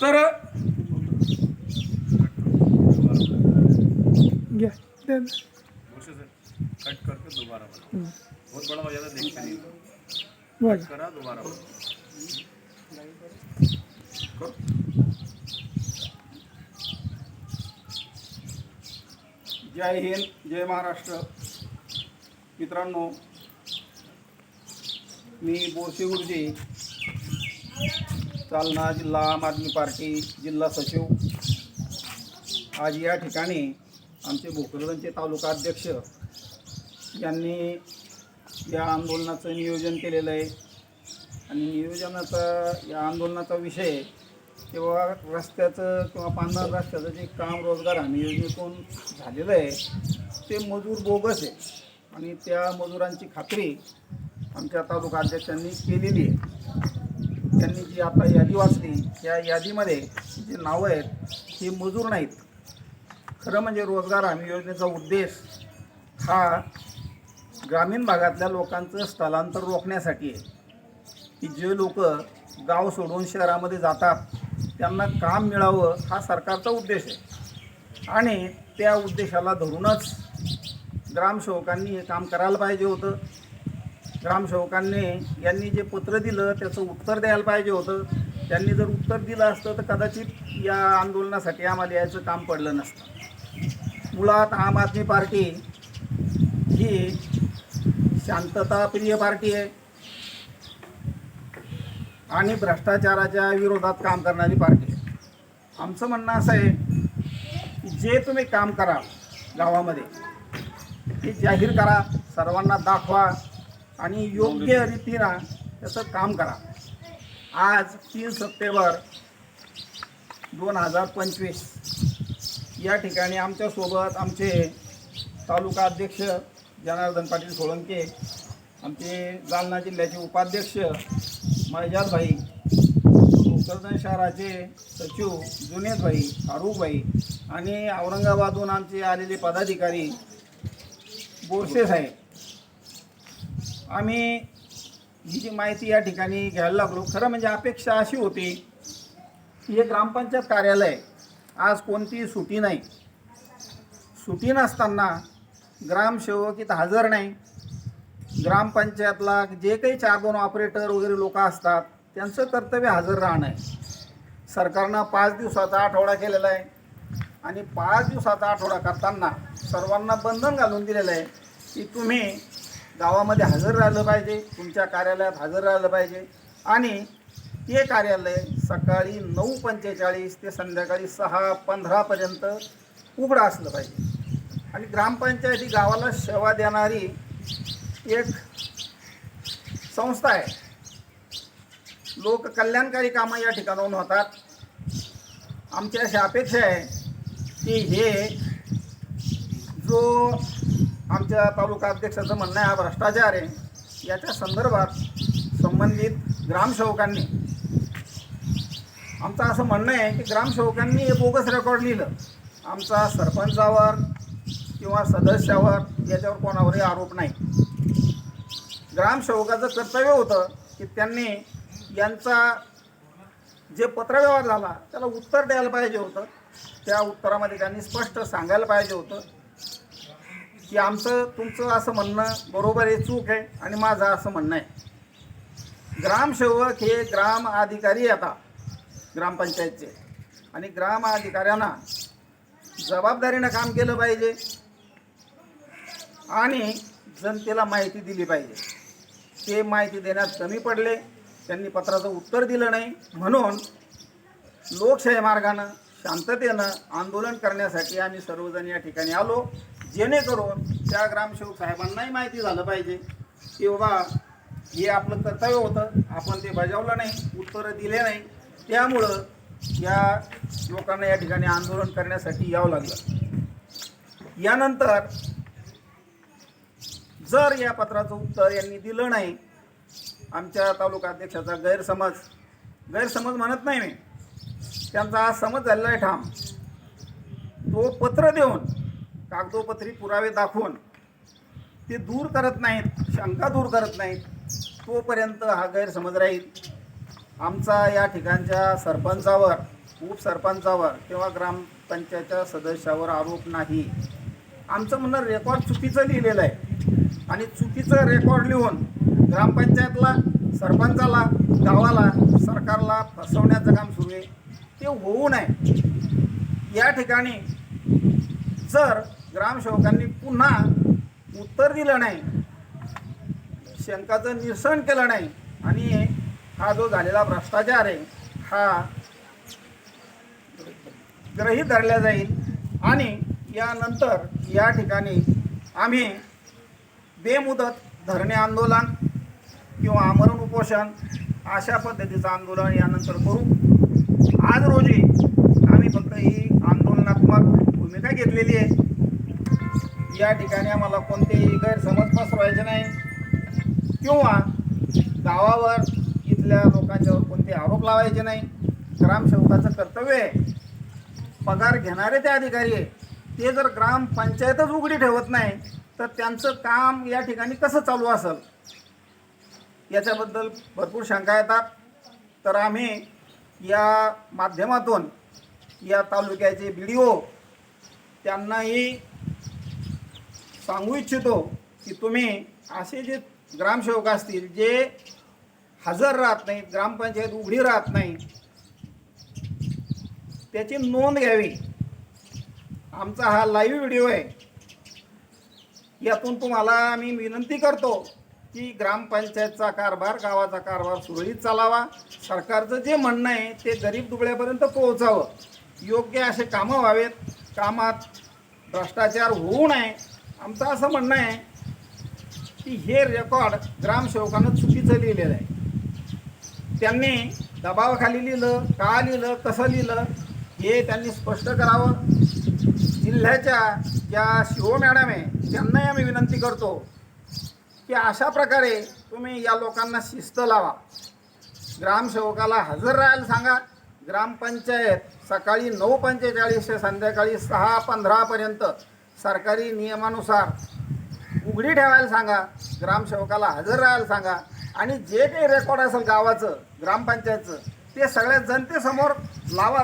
तर घ्या द्या ना. घोषे सर कट करके दोबारा बनाओ बहुत बड़ा हो जाता है देखते नहीं बोला. करा दोबारा बनाओ करो. जय हिंद जय महाराष्ट्र. मित्रांनो मी बोरसे गुरुजी जालना जिल्हा आम आदमी पार्टी जिल्हा सचिव. आज या ठिकाणी आमचे भोकरदनचे तालुका अध्यक्ष यांनी या आंदोलनाचं नियोजन केलेलं आहे. आणि नियोजनाचा या आंदोलनाचा विषय किंवा रस्त्याचं किंवा पांढरा रस्त्याचं जे काम रोजगार हमी योजनेतून झालेलं आहे ते मजूर बोगस आहे. आणि त्या मजुरांची खात्री आमच्या तालुका अध्यक्षांनी केलेली आहे. त्यांनी जी आता यादी वाचली या यादीमध्ये जे नावं आहेत ही मजूर नाहीत. खरं म्हणजे रोजगार हमी योजनेचा उद्देश हा ग्रामीण भागातल्या लोकांचं स्थलांतर रोखण्यासाठी आहे. की जे लोक गाव सोडून शहरामध्ये जातात त्यांना काम मिळावं हा सरकारचा उद्देश आहे. आणि त्या उद्देशाला धरूनच ग्रामसेवकांनी हे काम करायला पाहिजे होतं. ग्रामसेवकांनी यांनी जे पत्र दिलं त्याचं उत्तर द्यायला पाहिजे होतं. त्यांनी जर उत्तर दिलं असतं तर कदाचित या आंदोलनासाठी आम्हाला यायचं काम पडलं नसतं. मुळात आम आदमी पार्टी ही शांतताप्रिय पार्टी आहे. आणि भ्रष्टाचाराच्या विरोधात काम करणारी पार्टी आहे. आमचं म्हणणं असं आहे की जे तुम्ही काम करा गावामध्ये ते जाहीर करा. सर्वांना दाखवा. आणि योग्य रीतीनं त्याचं काम करा. आज तीन सप्टेंबर दोन हजार पंचवीस. या ठिकाणी आमच्यासोबत आमचे तालुका अध्यक्ष जनार्दन पाटील सोळंके आमचे जालना जिल्ह्याचे उपाध्यक्ष भाई भोकरदन शहराचे सचिव जुनेदभाई फारुखभाई आणि औरंगाबादहून आमचे आलेले पदाधिकारी बोरसे साहेब. आम्ही ही जी माहिती या ठिकाणी घ्यायला लागलो खरं म्हणजे अपेक्षा अशी होती की हे ग्रामपंचायत कार्यालय आज कोणतीही सुटी नाही. सुटी नसताना ग्रामसेवकीत हजर नाही. ग्रामपंचायतला जे काही चार दोन ऑपरेटर वगैरे लोक असतात त्यांचं कर्तव्य हजर राहणं आहे. सरकारनं पाच दिवसाचा आठवडा केलेला आहे आणि पाच दिवसाचा आठवडा करताना सर्वांना बंधन घालून दिलेलं आहे की तुम्ही गावामध्ये हजर राहिलं पाहिजे तुमच्या कार्यालयात हजर राहिलं पाहिजे. आणि ते कार्यालय सकाळी नऊ पंचेचाळीस ते संध्याकाळी सहा पंधरापर्यंत उघडं असलं पाहिजे. आणि ग्रामपंचायत ही गावाला सेवा देणारी एक संस्था आहे. लोक कल्याणकारी कामं या ठिकाणाहून होतात. आमची अशी अपेक्षा आहे की हे जो आमच्या तालुका अध्यक्षाचं म्हणणं आहे हा भ्रष्टाचार आहे. याच्या संदर्भात संबंधित ग्रामसेवकांनी आमचं असं म्हणणं आहे की ग्रामसेवकांनी हे बोगस रेकॉर्ड लिहिलं. आमचा सरपंचावर किंवा सदस्यावर याच्यावर कोणावरही आरोप नाही. ग्रामसेवकाचं कर्तव्य होतं की त्यांनी यांचा जे पत्रव्यवहार झाला त्याला उत्तर द्यायला पाहिजे होतं. त्या उत्तरामध्ये त्यांनी स्पष्ट सांगायला पाहिजे होतं. की आमचं तुमचं असं म्हणणं बरोबर आहे चूक आहे आणि माझं असं म्हणणं आहे. ग्रामसेवक हे ग्राम अधिकारी आता ग्रामपंचायतचे. आणि ग्राम अधिकाऱ्यांना जबाबदारीनं काम केलं पाहिजे आणि जनतेला माहिती दिली पाहिजे. ते माहिती देण्यात कमी पडले त्यांनी पत्राचं उत्तर दिलं नाही. म्हणून लोकशाही मार्गानं शांततेनं आंदोलन करण्यासाठी आम्ही सर्वजण या ठिकाणी आलो. जेणेकरून त्या ग्रामसेवक साहेबांनाही माहिती झालं पाहिजे की बाबा हे आपलं कर्तव्य होतं आपण ते बजावलं नाही उत्तरं दिले नाही. त्यामुळं या लोकांना या ठिकाणी आंदोलन करण्यासाठी यावं लागलं. यानंतर जर या पत्राचं उत्तर यांनी दिलं नाही आमच्या तालुका अध्यक्षाचा गैरसमज गैरसमज म्हणत नाही मी. त्यांचा हा समज झालेला आहे ठाम. तो पत्र देऊन कागदोपत्री पुरावे दाखवून ते दूर करत नाहीत शंका दूर करत नाहीत तोपर्यंत हा गैरसमज राहील. आमचा या ठिकाणच्या सरपंचावर उपसरपंचावर किंवा ग्रामपंचायतच्या सदस्यावर आरोप नाही. आमचं म्हणणं रेकॉर्ड चुकीचं लिहिलेलं आहे. आणि चुकीचं रेकॉर्ड लिहून ग्रामपंचायतला सरपंचाला गावाला सरकारला फसवण्याचं काम सुरू आहे. ते होऊ नये. या ठिकाणी जर ग्रामसेवकांनी पुन्हा उत्तर दिलं नाही. शंकाचं निरसन केलं नाही. आणि हा जो झालेला भ्रष्टाचार आहे हा ग्रही धरला जाईल. आणि यानंतर या ठिकाणी आम्ही बेमुदत धरणे आंदोलन किंवा आमरण उपोषण अशा पद्धतीचं आंदोलन यानंतर करू. आज रोजी आम्ही फक्त ही आंदोलनात्मक भूमिका घेतलेली आहे. या ठिकाणी आम्हाला कोणतेही गैरसमज पसरवायचे नाही किंवा गावावर इथल्या लोकांच्यावर कोणते आरोप लावायचे नाही ग्रामसेवकाचं कर्तव्य आहे. पगार घेणारे ते अधिकारी आहे. ते जर ग्रामपंचायतच उघडी ठेवत नाही तर त्यांचं काम या ठिकाणी कसं चालू असेल? याच्याबद्दल भरपूर शंका येतात. तर आम्ही या माध्यमातून या तालुक्याचे बी डी ओ त्यांनाही सांगू इच्छितो की तुम्ही असे जे ग्रामसेवक असतील जे हजर राहत नाहीत ग्रामपंचायत उघडी राहत नाही त्याची नोंद घ्यावी. आमचा हा लाईव्ह व्हिडिओ आहे. यातून तुम्हाला आम्ही विनंती करतो की ग्रामपंचायतचा कारभार गावाचा कारभार सुरळीत चालावा. सरकारचं जे म्हणणं आहे ते गरीब दुबळ्यापर्यंत पोहोचावं. योग्य असे कामं व्हावेत. कामात भ्रष्टाचार होऊ नये. आमचं असं म्हणणं आहे की हे रेकॉर्ड ग्रामसेवकानं चुकीचं लिहिलेलं आहे. त्यांनी दबावाखाली लिहिलं का लिहिलं कसं लिहिलं हे त्यांनी स्पष्ट करावं. जिल्ह्याच्या ज्या शिव मॅडम आहे त्यांनाही आम्ही विनंती करतो की अशा प्रकारे तुम्ही या लोकांना शिस्त लावा. ग्रामसेवकाला हजर राहायला सांगा. ग्रामपंचायत सकाळी नऊ पंचेचाळीस ते संध्याकाळी सहा पंधरापर्यंत सरकारी नियमानुसार उघडी ठेवायला सांगा ग्रामसेवकाला हजर राहायला सांगा आणि जे काही रेकॉर्ड असेल गावाचं ग्रामपंचायतचं ते सगळ्या जनतेसमोर लावा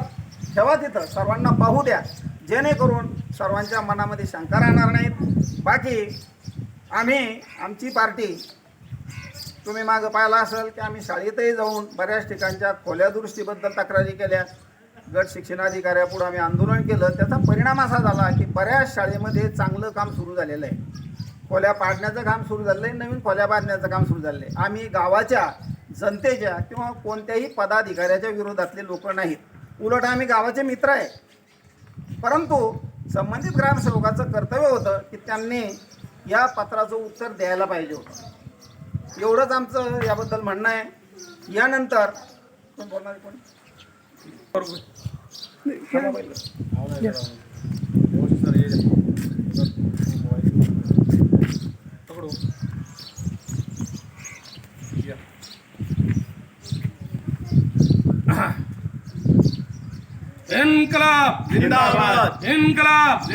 ठेवा तिथं. सर्वांना पाहू द्या. जेणेकरून सर्वांच्या मनामध्ये शंका राहणार नाहीत. बाकी आम्ही आमची पार्टी तुम्ही मागं पाहिलं असेल की आम्ही शाळेतही जाऊन बऱ्याच ठिकाणच्या खोल्या दुरुस्तीबद्दल तक्रारी केल्या. गट शिक्षणाधिकाऱ्यापुढे आम्ही आंदोलन केलं. त्याचा परिणाम असा झाला की बऱ्याच शाळेमध्ये चांगलं काम सुरू झालेलं आहे. खोल्या पाडण्याचं काम सुरू झालं आहे नवीन खोल्या बांधण्याचं काम सुरू झालेलं आहे. आम्ही गावाच्या जनतेच्या किंवा कोणत्याही पदाधिकाऱ्याच्या विरोधातले लोक नाहीत. उलट आम्ही गावाचे मित्र आहे. परंतु संबंधित ग्रामसेवकाचं कर्तव्य होतं की त्यांनी या पत्राचं उत्तर द्यायला पाहिजे होतं. एवढंच आमचं याबद्दल म्हणणं आहे. यानंतर कोण बोलणार कोण? पकड़ो या इनकलाब जिंदाबाद। इनकलाब